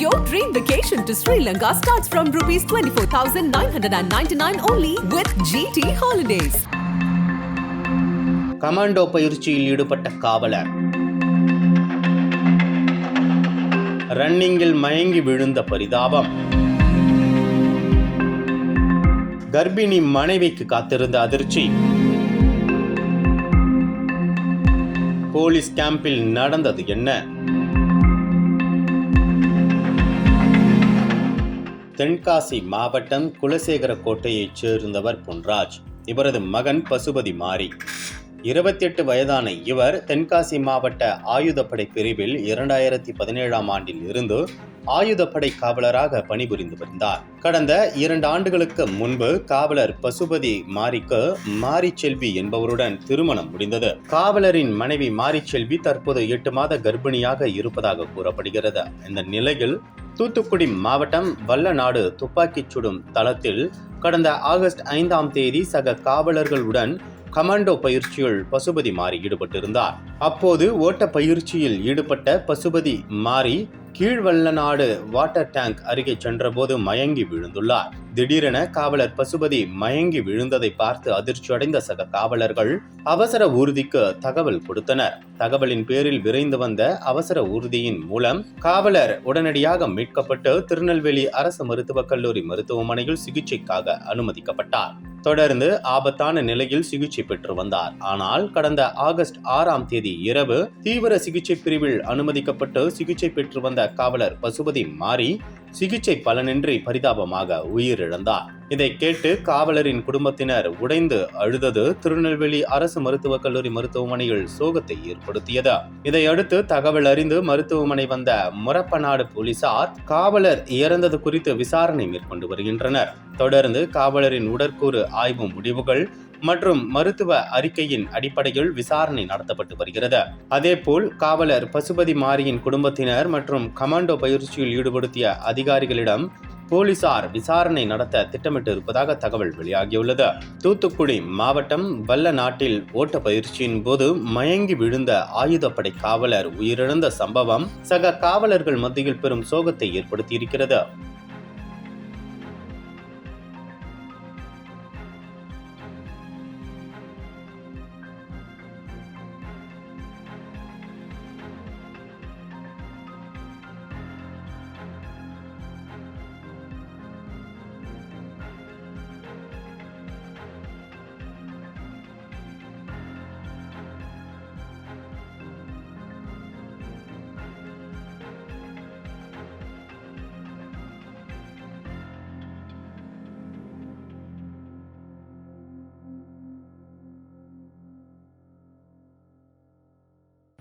Your dream vacation to Sri Lanka starts from rupees 24,999 only with GT Holidays. Commando பயிற்சியில் ஈடுபட்ட காவலர். ரன்னிங்கில் மயங்கி விழுந்த பரிதாபம். கர்ப்பிணி மனைவிக்கு காத்திருந்த அதிர்ச்சி. போலீஸ் கேம்பில் நடந்தது என்ன? தென்காசி மாவட்டம் குலசேகர கோட்டையைச் சேர்ந்தவர் பொன்ராஜ். இவரது மகன் பசுபதி மாரி. இருபத்தி எட்டு வயதான இவர் தென்காசி மாவட்ட ஆயுதப்படை பிரிவில் இரண்டாயிரத்தி பதினேழாம் ஆண்டில் இருந்து ஆயுதப்படை காவலராக பணிபுரிந்து வந்தார். கடந்த இரண்டு ஆண்டுகளுக்கு முன்பு காவலர் பசுபதி மாரிக்கு மாரிச்செல்வி என்பவருடன் திருமணம் முடிந்தது. காவலரின் மனைவி மாரிச்செல்வி தற்போது எட்டு மாத கர்ப்பிணியாக இருப்பதாக கூறப்படுகிறது. இந்த நிலையில் தூத்துக்குடி மாவட்டம் வல்லநாடு துப்பாக்கிச் சுடும் தளத்தில் கடந்த ஆகஸ்ட் ஐந்தாம் தேதி சக காவலர்களுடன் கமாண்டோ பயிற்சியில் பசுபதி மாறி ஈடுபட்டிருந்தார். அப்போது ஓட்ட பயிற்சியில் ஈடுபட்ட பசுபதி மாறி கீழ்வல்லநாடு வாட்டர் டேங்க் அருகே சென்றபோது மயங்கி விழுந்துள்ளார். திடீரென காவலர் பசுபதி மயங்கி விழுந்ததை பார்த்து அதிர்ச்சியடைந்த சக காவலர்கள் அவசர ஊர்திக்கு தகவல் கொடுத்தனர். தகவலின் பேரில் விரைந்து வந்த அவசர ஊர்தியின் மூலம் காவலர் உடனடியாக மீட்கப்பட்டு திருநெல்வேலி அரசு மருத்துவக் கல்லூரி மருத்துவமனையில் சிகிச்சைக்காக அனுமதிக்கப்பட்டார். தொடர்ந்து ஆபத்தான நிலையில் சிகிச்சை பெற்று வந்தார். ஆனால் கடந்த ஆகஸ்ட் ஆறாம் தேதி இரவு தீவிர சிகிச்சை பிரிவில் அனுமதிக்கப்பட்டு சிகிச்சை பெற்று வந்த காவலர் பசுபதி மாறி சிகிச்சை பலனின்றி பரிதாபமாக உயிரிழந்தார். இதை கேட்டு காவலரின் குடும்பத்தினர் உடைந்து அழுதது திருநெல்வேலி அரசு மருத்துவக் கல்லூரி மருத்துவமனையில் சோகத்தை ஏற்படுத்தியது. இதையடுத்து தகவல் அறிந்து மருத்துவமனை வந்த முரப்பநாடு போலீசார் காவலர் இறந்தது குறித்து விசாரணை மேற்கொண்டு வருகின்றனர். தொடர்ந்து காவலரின் உடற்கூறு ஆய்வு முடிவுகள் மற்றும் மருத்துவ அறிக்கையின் அடிப்படையில் விசாரணை நடத்தப்பட்டு வருகிறது. அதேபோல் காவலர் பசுபதி மாரியின் குடும்பத்தினர் மற்றும் கமாண்டோ பயிற்சியில் ஈடுபடுத்திய அதிகாரிகளிடம் போலீசார் விசாரணை நடத்த திட்டமிட்டு இருப்பதாக தகவல் வெளியாகியுள்ளது. தூத்துக்குடி மாவட்டம் வல்ல நாட்டில் ஓட்ட பயிற்சியின் போது மயங்கி விழுந்த ஆயுதப்படை காவலர் உயிரிழந்த சம்பவம் சக காவலர்கள் மத்தியில் பெரும் சோகத்தை ஏற்படுத்தியிருக்கிறது.